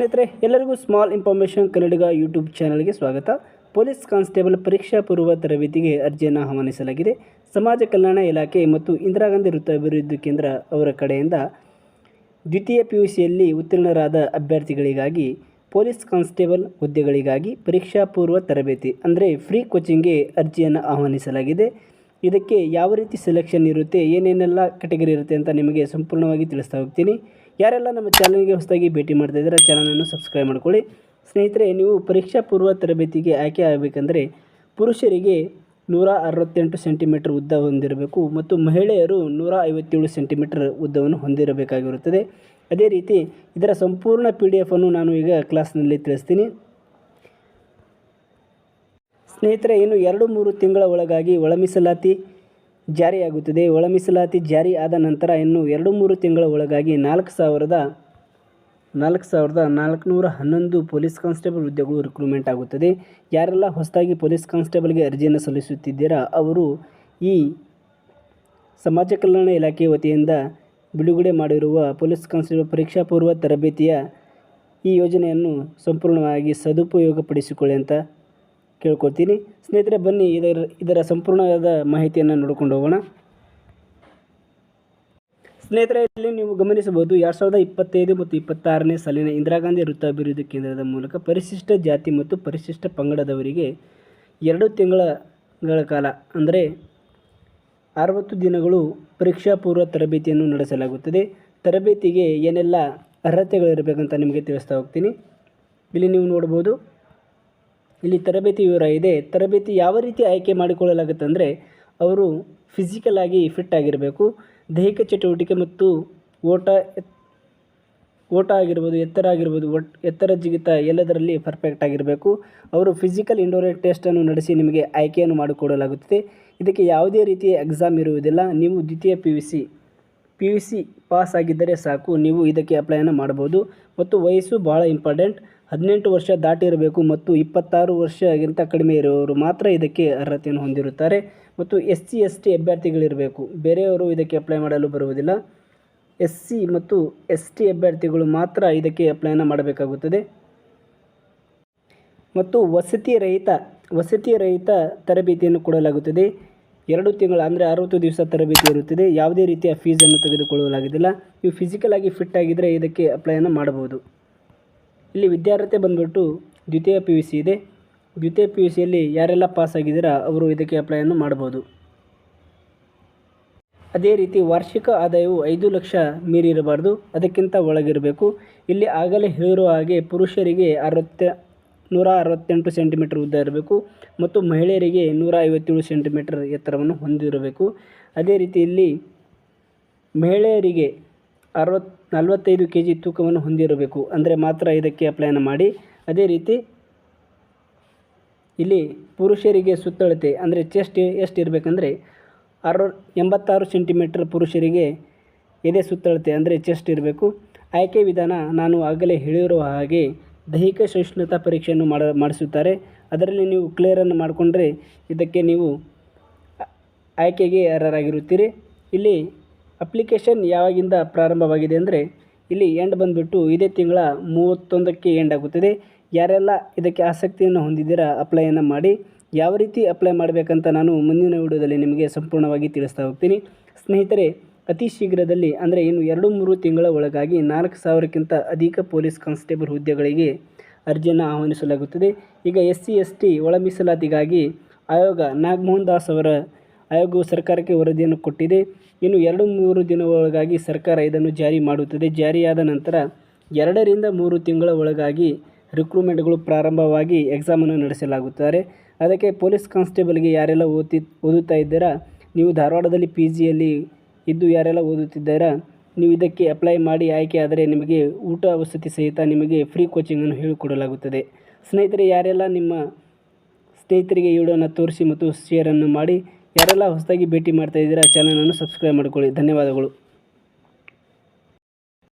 ಸ್ನೇಹಿತರೆ, ಎಲ್ಲರಿಗೂ small information ಕನ್ನಡಿಗ YouTube ಚಾನಲ್ಗೆ ಸ್ವಾಗತ. ಪೊಲೀಸ್ ಕಾನ್ಸ್ಟೇಬಲ್ ಪರೀಕ್ಷಾ ಪೂರ್ವ ತರಬೇತಿಗೆ ಅರ್ಜಿಯನ್ನು ಆಹ್ವಾನಿಸಲಾಗಿದೆ. ಸಮಾಜ ಕಲ್ಯಾಣ ಇಲಾಖೆ ಮತ್ತು ಇಂದಿರಾ ಗಾಂಧಿ ವೃತ್ತ ಅಭಿವೃದ್ಧಿ ಕೇಂದ್ರ ಅವರ ಕಡೆಯಿಂದ ದ್ವಿತೀಯ ಪಿ ಯು ಸಿಯಲ್ಲಿ ಉತ್ತೀರ್ಣರಾದ ಅಭ್ಯರ್ಥಿಗಳಿಗಾಗಿ, ಪೊಲೀಸ್ ಕಾನ್ಸ್ಟೇಬಲ್ ಹುದ್ದೆಗಳಿಗಾಗಿ ಪರೀಕ್ಷಾ ಪೂರ್ವ ತರಬೇತಿ, ಅಂದರೆ ಫ್ರೀ ಕೋಚಿಂಗ್ಗೆ ಅರ್ಜಿಯನ್ನು ಆಹ್ವಾನಿಸಲಾಗಿದೆ. ಇದಕ್ಕೆ ಯಾವ ರೀತಿ ಸೆಲೆಕ್ಷನ್ ಇರುತ್ತೆ, ಏನೇನೆಲ್ಲ ಕ್ಯಾಟಗರಿ ಇರುತ್ತೆ ಅಂತ ನಿಮಗೆ ಸಂಪೂರ್ಣವಾಗಿ ತಿಳಿಸ್ತಾ ಹೋಗ್ತೀನಿ. ಯಾರೆಲ್ಲ ನಮ್ಮ ಚಾನಲ್ಗೆ ಹೊಸದಾಗಿ ಭೇಟಿ ಮಾಡ್ತಾ ಇದ್ದಾರೆ, ಚಾನಲನ್ನು ಸಬ್ಸ್ಕ್ರೈಬ್ ಮಾಡ್ಕೊಳ್ಳಿ. ಸ್ನೇಹಿತರೆ, ನೀವು ಪರೀಕ್ಷಾ ಪೂರ್ವ ತರಬೇತಿಗೆ ಆಯ್ಕೆ ಆಗಬೇಕಂದರೆ ಪುರುಷರಿಗೆ ನೂರ ಅರವತ್ತೆಂಟು ಸೆಂಟಿಮೀಟರ್ ಉದ್ದ ಹೊಂದಿರಬೇಕು ಮತ್ತು ಮಹಿಳೆಯರು ನೂರ ಐವತ್ತೇಳು ಸೆಂಟಿಮೀಟರ್ ಉದ್ದವನ್ನು ಹೊಂದಿರಬೇಕಾಗಿರುತ್ತದೆ. ಅದೇ ರೀತಿ ಇದರ ಸಂಪೂರ್ಣ ಪಿ ಡಿ ಎಫನ್ನು ನಾನು ಈಗ ಕ್ಲಾಸ್ನಲ್ಲಿ ತಿಳಿಸ್ತೀನಿ. ಸ್ನೇಹಿತರೆ, ಇನ್ನು ಎರಡು ಮೂರು ತಿಂಗಳ ಒಳಗಾಗಿ ಒಳ ಮೀಸಲಾತಿ ಜಾರಿಯಾಗುತ್ತದೆ. ಒಳ ಮೀಸಲಾತಿ ಜಾರಿ ಆದ ನಂತರ ಇನ್ನು ಎರಡು ಮೂರು ತಿಂಗಳ ಒಳಗಾಗಿ ನಾಲ್ಕು ಸಾವಿರದ ನಾಲ್ಕು ಸಾವಿರದ ನಾಲ್ಕುನೂರ ಹನ್ನೊಂದು ಪೊಲೀಸ್ ಕಾನ್ಸ್ಟೇಬಲ್ ಹುದ್ದೆಗಳು ರಿಕ್ರೂಟ್ಮೆಂಟ್ ಆಗುತ್ತದೆ. ಯಾರೆಲ್ಲ ಹೊಸದಾಗಿ ಪೊಲೀಸ್ ಕಾನ್ಸ್ಟೇಬಲ್ಗೆ ಅರ್ಜಿಯನ್ನು ಸಲ್ಲಿಸುತ್ತಿದ್ದೀರಾ? ಅವರು ಈ ಸಮಾಜ ಕಲ್ಯಾಣ ಇಲಾಖೆ ವತಿಯಿಂದ ಬಿಡುಗಡೆ ಮಾಡಿರುವ ಪೊಲೀಸ್ ಕಾನ್ಸ್ಟೇಬಲ್ ಪರೀಕ್ಷಾ ಪೂರ್ವ ತರಬೇತಿಯ ಈ ಯೋಜನೆಯನ್ನು ಸಂಪೂರ್ಣವಾಗಿ ಸದುಪಯೋಗಪಡಿಸಿಕೊಳ್ಳಿ ಅಂತ ಕೇಳ್ಕೊಳ್ತೀನಿ. ಸ್ನೇಹಿತರೆ, ಬನ್ನಿ, ಇದರ ಇದರ ಸಂಪೂರ್ಣವಾದ ಮಾಹಿತಿಯನ್ನು ನೋಡಿಕೊಂಡು ಹೋಗೋಣ. ಸ್ನೇಹಿತರೆ, ಇಲ್ಲಿ ನೀವು ಗಮನಿಸಬಹುದು, ಎರಡು ಸಾವಿರದ ಇಪ್ಪತ್ತೈದು ಮತ್ತು ಇಪ್ಪತ್ತಾರನೇ ಸಾಲಿನ ಇಂದಿರಾ ಗಾಂಧಿ ವೃತ್ತ ಕೇಂದ್ರದ ಮೂಲಕ ಪರಿಶಿಷ್ಟ ಜಾತಿ ಮತ್ತು ಪರಿಶಿಷ್ಟ ಪಂಗಡದವರಿಗೆ ಎರಡು ತಿಂಗಳ ಕಾಲ, ಅಂದರೆ ಅರವತ್ತು ದಿನಗಳು ಪರೀಕ್ಷಾ ಪೂರ್ವ ತರಬೇತಿಯನ್ನು ನಡೆಸಲಾಗುತ್ತದೆ. ತರಬೇತಿಗೆ ಏನೆಲ್ಲ ಅರ್ಹತೆಗಳಿರಬೇಕಂತ ನಿಮಗೆ ತಿಳಿಸ್ತಾ ಹೋಗ್ತೀನಿ. ಇಲ್ಲಿ ನೀವು ನೋಡ್ಬೋದು ಇಲ್ಲಿ ತರಬೇತಿ ವಿವರ ಇದೆ. ತರಬೇತಿ ಯಾವ ರೀತಿ ಆಯ್ಕೆ ಮಾಡಿಕೊಳ್ಳಲಾಗುತ್ತೆ ಅಂದರೆ ಅವರು ಫಿಸಿಕಲ್ ಆಗಿ ಫಿಟ್ ಆಗಿರಬೇಕು. ದೈಹಿಕ ಚಟುವಟಿಕೆ ಮತ್ತು ಓಟ ಓಟ ಆಗಿರ್ಬೋದು, ಎತ್ತರ ಆಗಿರ್ಬೋದು, ಒಟ್, ಎತ್ತರ ಜಿಗಿತ ಎಲ್ಲದರಲ್ಲಿ ಪರ್ಫೆಕ್ಟ್ ಆಗಿರಬೇಕು. ಅವರು ಫಿಸಿಕಲ್ ಇಂಡೋರೇಟ್ ಟೆಸ್ಟನ್ನು ನಡೆಸಿ ನಿಮಗೆ ಆಯ್ಕೆಯನ್ನು ಮಾಡಿಕೊಡಲಾಗುತ್ತದೆ. ಇದಕ್ಕೆ ಯಾವುದೇ ರೀತಿಯ ಎಕ್ಸಾಮ್ ಇರುವುದಿಲ್ಲ. ನೀವು ದ್ವಿತೀಯ P U C P U C pass ಆಗಿದ್ದರೆ ಸಾಕು. ನೀವು ಇದಕ್ಕೆ ಅಪ್ಲೈಯನ್ನು ಮಾಡ್ಬೋದು ಮತ್ತು ವಯಸ್ಸು ಭಾಳ ಇಂಪಾರ್ಟೆಂಟ್ ಹದಿನೆಂಟು ವರ್ಷ ದಾಟಿರಬೇಕು ಮತ್ತು ಇಪ್ಪತ್ತಾರು ವರ್ಷಗಿಂತ ಕಡಿಮೆ ಇರುವವರು ಮಾತ್ರ ಇದಕ್ಕೆ ಅರ್ಹತೆಯನ್ನು ಹೊಂದಿರುತ್ತಾರೆ ಮತ್ತು ಎಸ್ ಸಿ, ಎಸ್ ಟಿ ಅಭ್ಯರ್ಥಿಗಳಿರಬೇಕು. ಬೇರೆಯವರು ಇದಕ್ಕೆ ಅಪ್ಲೈ ಮಾಡಲು ಬರುವುದಿಲ್ಲ. ಎಸ್ ಸಿ ಮತ್ತು ಎಸ್ ಟಿ ಅಭ್ಯರ್ಥಿಗಳು ಮಾತ್ರ ಇದಕ್ಕೆ ಅಪ್ಲೈನ ಮಾಡಬೇಕಾಗುತ್ತದೆ. ಮತ್ತು ವಸತಿ ರಹಿತ ವಸತಿ ರಹಿತ ತರಬೇತಿಯನ್ನು ಕೊಡಲಾಗುತ್ತದೆ. ಎರಡು ತಿಂಗಳು ಅಂದರೆ ಅರವತ್ತು ದಿವಸ ತರಬೇತಿ ಇರುತ್ತದೆ. ಯಾವುದೇ ರೀತಿಯ ಫೀಸನ್ನು ತೆಗೆದುಕೊಳ್ಳಲಾಗುವುದಿಲ್ಲ. ನೀವು ಫಿಸಿಕಲ್ ಆಗಿ ಫಿಟ್ ಆಗಿದ್ದರೆ ಇದಕ್ಕೆ ಅಪ್ಲೈಯನ್ನು ಮಾಡಬಹುದು. ಇಲ್ಲಿ ವಿದ್ಯಾರ್ಹತೆ ಬಂದ್ಬಿಟ್ಟು ದ್ವಿತೀಯ ಪಿ ಯು ಸಿ ಇದೆ. ದ್ವಿತೀಯ ಪಿ ಯು ಸಿಯಲ್ಲಿ ಯಾರೆಲ್ಲ ಪಾಸ್ ಆಗಿದ್ದೀರಾ, ಅವರು ಇದಕ್ಕೆ ಅಪ್ಲೈಯನ್ನು ಮಾಡ್ಬೋದು. ಅದೇ ರೀತಿ ವಾರ್ಷಿಕ ಆದಾಯವು ಐದು ಲಕ್ಷ ಮೀರಿರಬಾರ್ದು ಅದಕ್ಕಿಂತ ಒಳಗಿರಬೇಕು. ಇಲ್ಲಿ ಆಗಲೇ ಹೇಳಿರುವ ಹಾಗೆ ಪುರುಷರಿಗೆ ಅರವತ್ತ ನೂರ ಅರವತ್ತೆಂಟು ಸೆಂಟಿಮೀಟರ್ ಉದ್ದ ಇರಬೇಕು ಮತ್ತು ಮಹಿಳೆಯರಿಗೆ ನೂರ ಐವತ್ತೇಳು ಸೆಂಟಿಮೀಟರ್ ಎತ್ತರವನ್ನು ಹೊಂದಿರಬೇಕು. ಅದೇ ರೀತಿ ಇಲ್ಲಿ ಮಹಿಳೆಯರಿಗೆ ಅರವತ್ತು ನಲವತ್ತೈದು ಕೆ ಜಿ ತೂಕವನ್ನು ಹೊಂದಿರಬೇಕು. ಅಂದರೆ ಮಾತ್ರ ಇದಕ್ಕೆ ಅಪ್ಲೈನ ಮಾಡಿ. ಅದೇ ರೀತಿ ಇಲ್ಲಿ ಪುರುಷರಿಗೆ ಸುತ್ತಳತೆ, ಅಂದರೆ ಚೆಸ್ಟ್ ಎಷ್ಟು ಇರಬೇಕಂದ್ರೆ ಅರ ಎಂಬತ್ತಾರು ಸೆಂಟಿಮೀಟರ್ ಪುರುಷರಿಗೆ ಎದೆ ಸುತ್ತಳತೆ, ಅಂದರೆ ಚೆಸ್ಟ್ ಇರಬೇಕು. ಆಯ್ಕೆ ವಿಧಾನ ನಾನು ಆಗಲೇ ಹೇಳಿರುವ ಹಾಗೆ ದೈಹಿಕ ಸಹಿಷ್ಣುತಾ ಪರೀಕ್ಷೆಯನ್ನು ಮಾಡ, ಮಾಡಿಸುತ್ತಾರೆ. ಅದರಲ್ಲಿ ನೀವು ಕ್ಲಿಯರನ್ನು ಮಾಡಿಕೊಂಡ್ರೆ ಇದಕ್ಕೆ ನೀವು ಆಯ್ಕೆಗೆ ಅರ್ಹರಾಗಿರುತ್ತೀರಿ. ಇಲ್ಲಿ ಅಪ್ಲಿಕೇಶನ್ ಯಾವಾಗಿಂದ ಪ್ರಾರಂಭವಾಗಿದೆ ಅಂದರೆ ಇಲ್ಲಿ ಎಂಡ್ ಬಂದುಬಿಟ್ಟು ಇದೇ ತಿಂಗಳ ಮೂವತ್ತೊಂದಕ್ಕೆ ಎಂಡ್ ಆಗುತ್ತದೆ. ಯಾರೆಲ್ಲ ಇದಕ್ಕೆ ಆಸಕ್ತಿಯನ್ನು ಹೊಂದಿದ್ದೀರಾ ಅಪ್ಲೈಯನ್ನು ಮಾಡಿ. ಯಾವ ರೀತಿ ಅಪ್ಲೈ ಮಾಡಬೇಕಂತ ನಾನು ಮುಂದಿನ ವಿಡಿಯೋದಲ್ಲಿ ನಿಮಗೆ ಸಂಪೂರ್ಣವಾಗಿ ತಿಳಿಸ್ತಾ ಹೋಗ್ತೀನಿ. ಸ್ನೇಹಿತರೆ, ಅತಿ ಶೀಘ್ರದಲ್ಲಿ ಅಂದರೆ ಇನ್ನು ಎರಡು ಮೂರು ತಿಂಗಳ ಒಳಗಾಗಿ ನಾಲ್ಕು ಸಾವಿರಕ್ಕಿಂತ ಅಧಿಕ ಪೊಲೀಸ್ ಕಾನ್ಸ್ಟೇಬಲ್ ಹುದ್ದೆಗಳಿಗೆ ಅರ್ಜಿಯನ್ನು ಆಹ್ವಾನಿಸಲಾಗುತ್ತದೆ. ಈಗ ಎಸ್ ಸಿ ಎಸ್ ಟಿ ಒಳ ಮೀಸಲಾತಿಗಾಗಿ ಆಯೋಗ ನಾಗಮೋಹನ್ ದಾಸ್ ಅವರ ಆಯೋಗವು ಸರ್ಕಾರಕ್ಕೆ ವರದಿಯನ್ನು ಕೊಟ್ಟಿದೆ. ಇನ್ನು ಎರಡು ಮೂರು ದಿನಗಳೊಳಗಾಗಿ ಸರ್ಕಾರ ಇದನ್ನು ಜಾರಿ ಮಾಡುತ್ತದೆ. ಜಾರಿಯಾದ ನಂತರ ಎರಡರಿಂದ ಮೂರು ತಿಂಗಳ ಒಳಗಾಗಿ ರಿಕ್ರೂಟ್ಮೆಂಟ್ಗಳು ಪ್ರಾರಂಭವಾಗಿ ಎಕ್ಸಾಮನ್ನು ನಡೆಸಲಾಗುತ್ತಾರೆ. ಅದಕ್ಕೆ ಪೊಲೀಸ್ ಕಾನ್ಸ್ಟೇಬಲ್ಗೆ ಯಾರೆಲ್ಲ ಓದಿ ಓದುತ್ತಾ ಇದ್ದೀರಾ? ನೀವು ಧಾರವಾಡದಲ್ಲಿ ಪಿ ಜಿಯಲ್ಲಿ ಇದ್ದು ಯಾರೆಲ್ಲ ಓದುತ್ತಿದ್ದೀರಾ? ನೀವು ಇದಕ್ಕೆ ಅಪ್ಲೈ ಮಾಡಿ ಆಯ್ಕೆ ಆದರೆ ನಿಮಗೆ ಊಟ ವಸತಿ ಸಹಿತ ನಿಮಗೆ ಫ್ರೀ ಕೋಚಿಂಗನ್ನು ಹೇಳಿಕೊಡಲಾಗುತ್ತದೆ. ಸ್ನೇಹಿತರೆ, ಯಾರೆಲ್ಲ ನಿಮ್ಮ ಸ್ನೇಹಿತರಿಗೆ ಈ ವಿಡಿಯೋನ ತೋರಿಸಿ ಮತ್ತು ಶೇರನ್ನು ಮಾಡಿ ಯಾರೆಲ್ಲ ಹೊಸದಾಗಿ ಭೇಟಿ ಮಾಡ್ತಾ ಇದ್ದೀರಾ ಚಾನಲನ್ನು ಸಬ್ಸ್ಕ್ರೈಬ್ ಮಾಡಿಕೊಳ್ಳಿ. ಧನ್ಯವಾದಗಳು.